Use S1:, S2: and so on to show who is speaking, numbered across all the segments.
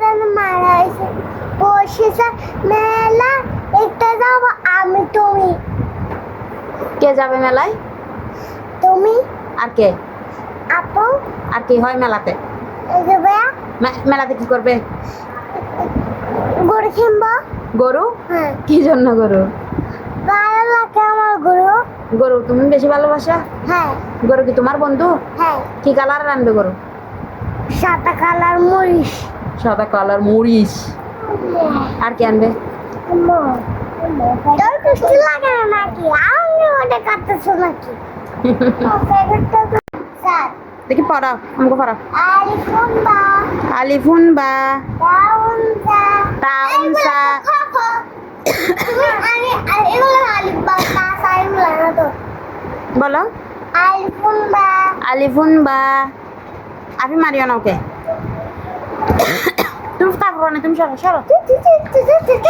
S1: তাড়াতাড়ি মারা হয়েছে। বসেছে মেলা একটা যাব আমি তুমি।
S2: কে যাবে মেলায়?
S1: তুমি?
S2: আর কে?
S1: আপু?
S2: আর কি হয় মেলাতে? মেলাতে কি করবে?
S1: গরু কিনবো।
S2: গরু?
S1: হ্যাঁ।
S2: কি জন্য গরু?
S1: ভালো লাগে আমার গরু।
S2: গরু তুমি বেশি ভালোবাসা?
S1: হ্যাঁ।
S2: গরু কি তোমার বন্ধু?
S1: হ্যাঁ।
S2: কি কালার আনবে গরু?
S1: সাদা কালার মরিচ।
S2: সাদা কালার মরিচ। আর কি আনবে? দেখি পড়াও আমাকে পড়াও
S1: আলিফুন বা
S2: তাউন সা বলো।
S1: আলিফুন বা
S2: আলিফুন বা আপনি মারিও না ওকে। তুমি তারপর না তুমি সরো সরো।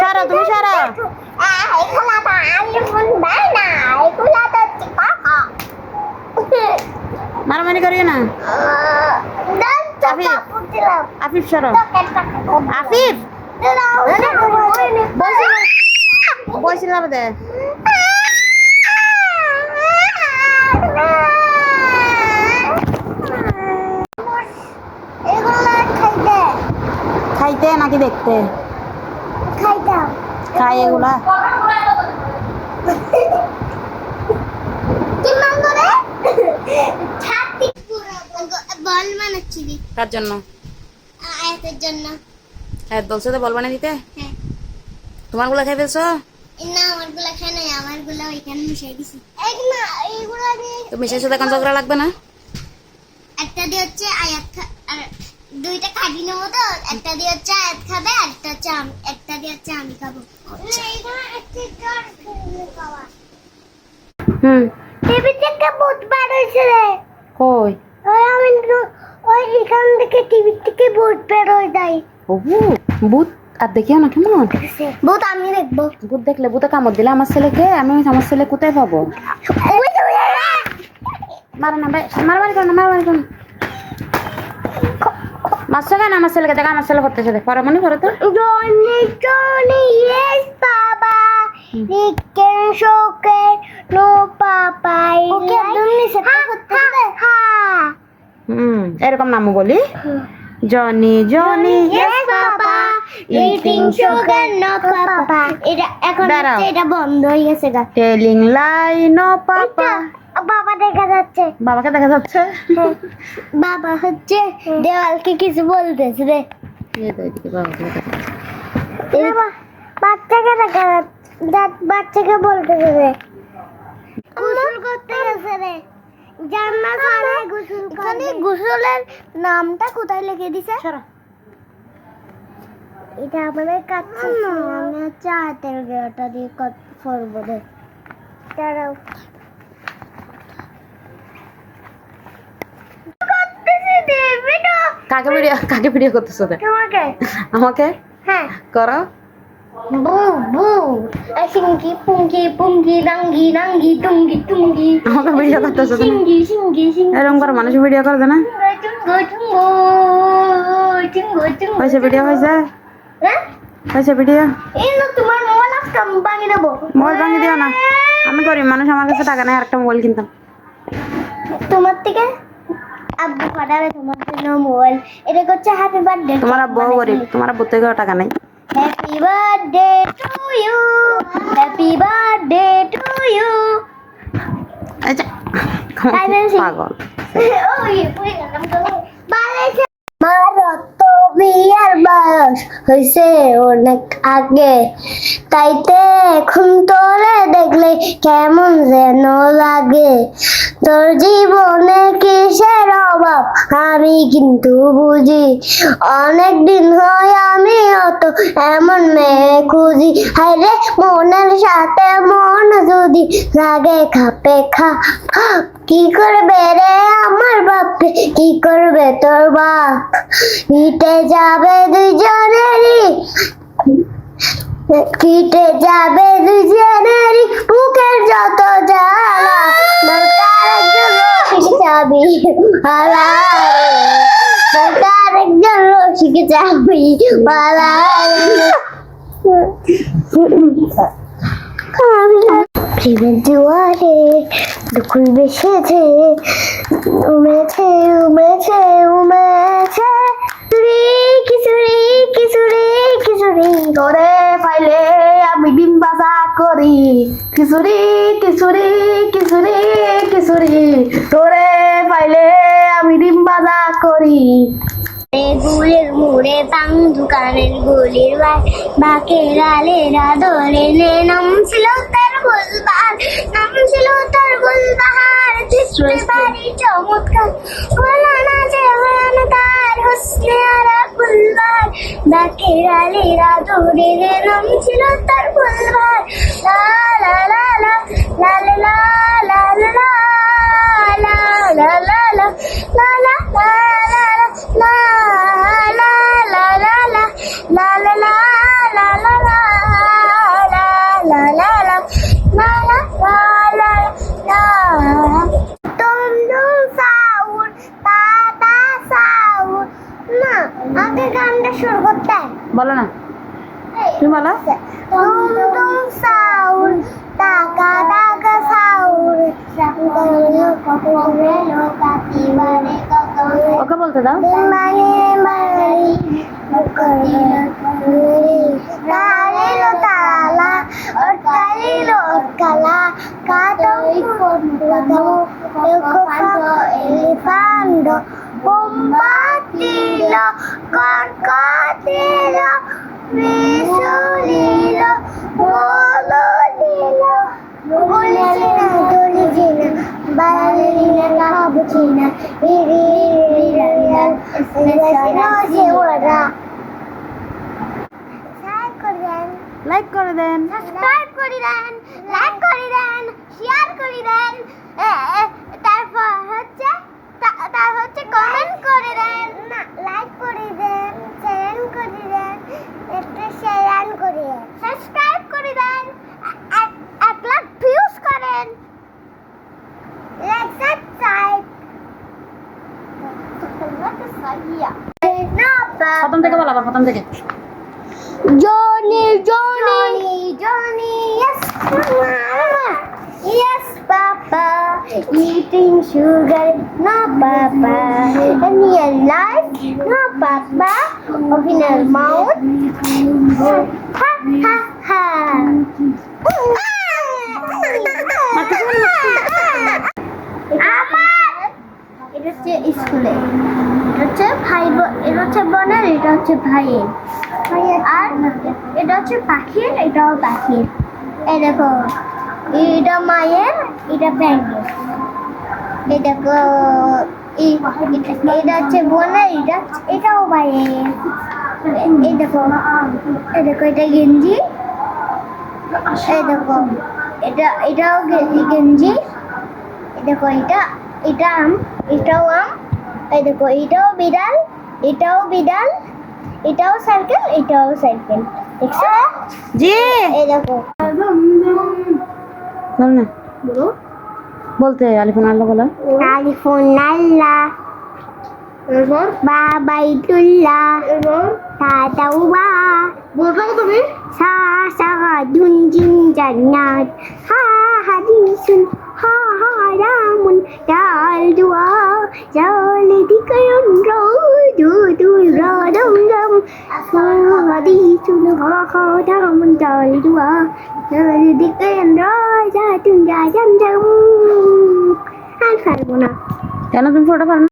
S2: সরো তুমি সরো। মারামারি করিও না। আফিফ। আফিফ সরো। আফিফ!
S1: বসে
S2: বসে যাবে দে। নাকি দেখতে খাই এগুলা
S1: কি মানবো রে ছাতি বল মানাচ্ছিলি
S2: কার জন্য
S1: আয়াতের জন্য
S2: হ্যাঁ বলছো তো বলবা না দিতে
S1: হ্যাঁ
S2: তোমারগুলা খাই ফেলছো
S1: না আমারগুলা খাই নাই আমারগুলা ওইখানে মিশাই দিছি এক না এইগুলো দিয়ে
S2: তো মিশাই সাথে ঝগড়া লাগবে না
S1: একটা দিয়ে হচ্ছে আয়াত খা- আর দুইটা খাবি নেব তো একটা দিয়ে হচ্ছে আয়াত খাবে আর একটা হচ্ছে আমি একটা দিয়ে হচ্ছে আমি খাব। খাওয়া
S2: হুম।
S1: টিভি থেকে ভূত বার হয়েছে রে।
S2: কই?
S1: ওই আমি তো- ওই এখান থেকে টিভি থেকে ভূত বের হয়ে যায়
S2: ও ভূত? আর দেখিও না কেমন?
S1: ভূত আমি দেখব।
S2: ভূত দেখলে ভূতে কামড় দিলে আমার ছেলেকে আমি আমার ছেলে কোথায় পাবো? মারো না ভাই মারামারি করো না মারামারি করো না। কেন আমার ছেলেকে দেখা আমার ছেলে করতেছে দেখ পরে মনে করো তো
S1: Johnny, Johnny, yes, Papa. Chicken shocker, no, Papa. Okay, তুমি সেটা করতে হবে হ্যাঁ
S2: হুম এরকম নামও বলি জনি জনি
S1: Yes, বাবা Eating sugar, no, Papa. এটা এখন এটা বন্ধ হয়ে গেছে গা
S2: টেলিং লাই নো পাপা
S1: বাবা দেখা যাচ্ছে।
S2: বাবাকে দেখা যাচ্ছে?
S1: বাবা হচ্ছে দেওয়ালকে কিছু বলতেছে রে। বাচ্চাকে দেখা যাচ্ছে। বাচ্চাকে বলতেছে রে। গোসল করতে গেছে রে। জান্নাত আরে গোসল এখানে গোসলের নামটা কোথায় লিখে দিছে?
S2: সরো।
S1: এটা আমাদের কাছে আমি হচ্ছে হাতের গেটা দিয়ে করব রে। দাঁড়াও করতেছি রে, বেটা।
S2: কাকে ভিডিও কাকে ভিডিও করতেছো?
S1: তোমাকে?
S2: আমাকে?
S1: হ্যাঁ।
S2: করো।
S1: বু বু। সিঙ্গি পুঙ্গি পুঙ্গি রাঙ্গি রাঙ্গি টুঙ্গি টুঙ্গি।
S2: আমাকে ভিডিও করতেছো
S1: সিঙ্গি সিঙ্গি সিঙ্গি।
S2: এরকম করে মানুষ ভিডিও করে দেয় না।
S1: টুঙ্গো টুঙ্গো টুঙ্গো টুঙ্গো
S2: হয়েছে ভিডিও হয়েছে?
S1: হ্যাঁ?
S2: হয়েছে ভিডিও?
S1: এই না তোমার মোবাইল আজকে আমি ভাঙিয়ে দেবো।
S2: মোবাইল ভাঙিয়ে দিও না। আমি করি মানুষ আমার কাছে টাকা নেই আরেকটা মোবাইল কিনতাম।
S1: তোমার থেকে? আব্বু পাঠাবে তোমার জন্য মোবাইল। এটা করছে হ্যাপি বার্থডে
S2: তোমার আব্বু গরিব তোমার আব্বু থেকেও টাকা নেই।
S1: Happy birthday to you happy birthday to you বলছি।
S2: পাগল?
S1: বিয়ার বয়স হয়েছে অনেক আগে। তাইতে এখন তোরে দেখলে কেমন যেন লাগে। তোর জীবনে কিসের অভাব? আমি কিন্তু বুঝি অনেক দিন হয় আমি অত এমন মেয়ে খুঁজি। হায়রে, মনের সাথে মন যদি লাগে খাপে খা। কি করবে রে আমার বাপে? কি করবে তোর বাপ? মিটে যাবে দুজনেরই কেটে যাবে দুজনেরই বুকের যত জ্বালা। আমি পালারে সরকার একজন দুকুল বেসেছে উমেছে উমেছে উমেছে
S3: পাইলে আমি ডিম করি কিসুরি কিসুরি কিসুরি কিসুরি তোরে ওই
S1: গুলের মুড়ে পাং দোকানের গুলির বার বাকের আলেরা ধরে নে নামছিল তার গুলবাহার। নামছিল তার গুলবাহার। দেখতে পারি চমৎকার। গোলা নাচে হয়ে তার হোসনে আরা গুলবার বাকের আলেরা ধরে নে নামছিল তার গুলবার লা লা লা লা লা লা।
S2: বলো না। তুমি বলো। ওকে বলতে দাও
S1: কাটো এলিফান্টো bombatilo crocodilo risolilo bololilo Bulicina, dolicina, ballerina, cappuccina, iririra, espresso, ora.
S2: Like করে দেন
S1: সাবস্ক্রাইব করে দেন লাইক করে দেন শেয়ার করে দেন তারপর হচ্ছে তা- তার হচ্ছে কমেন্ট করে দেন না লাইক করে দেন শেয়ার করে দেন একটু শেয়ার করে দেন সাবস্ক্রাইব করে দেন এ- এক- এক লাখ ভিউজ করেন লাইক সাবস্ক্রাইব
S2: প্রথম থেকে বলো প্রথম থেকে
S1: Johnny, Johnny, Johnny, yes, mama. Yes, Papa. Eating sugar, no, Papa. And your life, no, Papa. Open your mouth. Ha, ha, ha. আমার এটা হচ্ছে স্কুলে হচ্ছে ভাই এটা হচ্ছে বোনের, এটা হচ্ছে ভাইয়ের। আর এটা হচ্ছে পাখির, এটাও পাখির। এই দেখো, এটা মায়ের, এটা ব্যাংকের এই দেখো এটা হচ্ছে বোনের, এটা এটাও ভাইয়ের। এই দেখো এই দেখো, এটা গেঞ্জি। এই দেখো, এটা, এটাও গেঞ্জি। দেখো, এটা এটা আম, এটাও আম। এই দেখো এটাও বিড়াল এটাও বিড়াল এটাও সাইকেল এটাও সাইকেল দেখছ?
S2: জি।
S1: এই দেখো।
S2: বলো না। বলতে আলিফুন আল্লাহ বলো।
S1: আলিফুন আল্লাহ বাবা ইতুল্লাহ তাতাও বা
S2: বলব তুমি
S1: সা সা দুন জিন জান্নাত হা হাদিসুন হা হা রামুন ডাল দুয়া জাল দিকরুন রো দু দু রা দম দম হা হাদিসুন হা হা রামুন ডাল দুয়া জাল দিকরুন রো যা তুন যা জম জম আর পারব না
S2: কেন তুমি ফটো পারো না?